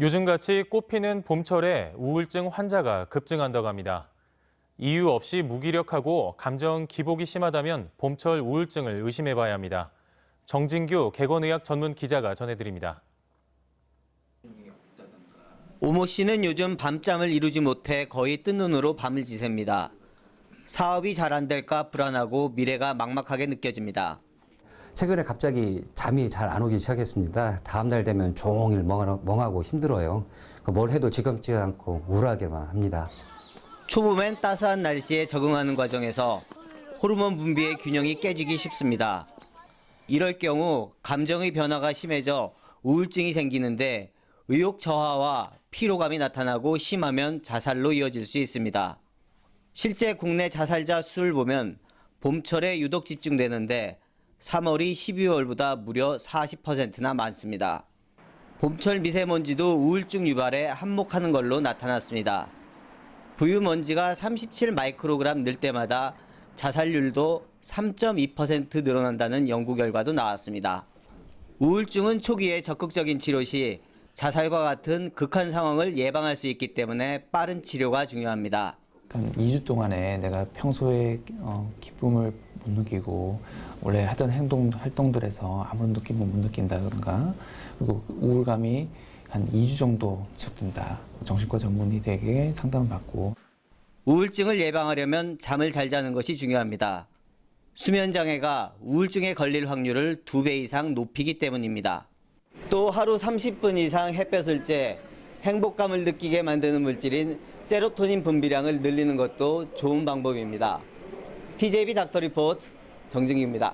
요즘같이 꽃피는 봄철에 우울증 환자가 급증한다고 합니다. 이유 없이 무기력하고 감정 기복이 심하다면 봄철 우울증을 의심해봐야 합니다. 정진규 객원의학 전문 기자가 전해드립니다. 오모 씨는 요즘 밤잠을 이루지 못해 거의 뜬 눈으로 밤을 지셉니다. 사업이 잘 안 될까 불안하고 미래가 막막하게 느껴집니다. 최근에 갑자기 잠이 잘 안 오기 시작했습니다. 다음 날 되면 종일 멍하- 멍하고 힘들어요. 그뭘 해도 지겹지 않고 우울하게만 합니다. 초봄엔 따스한 날씨에 적응하는 과정에서 호르몬 분비의 균형이 깨지기 쉽습니다. 이럴 경우 감정의 변화가 심해져 우울증이 생기는데 의욕 저하와 피로감이 나타나고 심하면 자살로 이어질 수 있습니다. 실제 국내 자살자 수를 보면 봄철에 유독 집중되는데 3월이 12월보다 무려 40%나 많습니다. 봄철 미세먼지도 우울증 유발에 한몫하는 걸로 나타났습니다. 부유 먼지가 37 마이크로그램 늘 때마다 자살률도 3.2% 늘어난다는 연구 결과도 나왔습니다. 우울증은 초기에 적극적인 치료 시 자살과 같은 극한 상황을 예방할 수 있기 때문에 빠른 치료가 중요합니다. 한 2주 동안에 내가 평소에 어, 기쁨을 못 느끼고 원래 하던 행동 활동들에서 아무런 느낌을 못 느낀다든가 그리고 그 우울감이 한 2주 정도 지속된다. 정신과 전문의에게 상담을 받고 우울증을 예방하려면 잠을 잘 자는 것이 중요합니다. 수면 장애가 우울증에 걸릴 확률을 두 배 이상 높이기 때문입니다. 또 하루 30분 이상 햇볕을 쬐 행복감을 느끼게 만드는 물질인 세로토닌 분비량을 늘리는 것도 좋은 방법입니다. TJB 닥터 리포트 정진기입니다.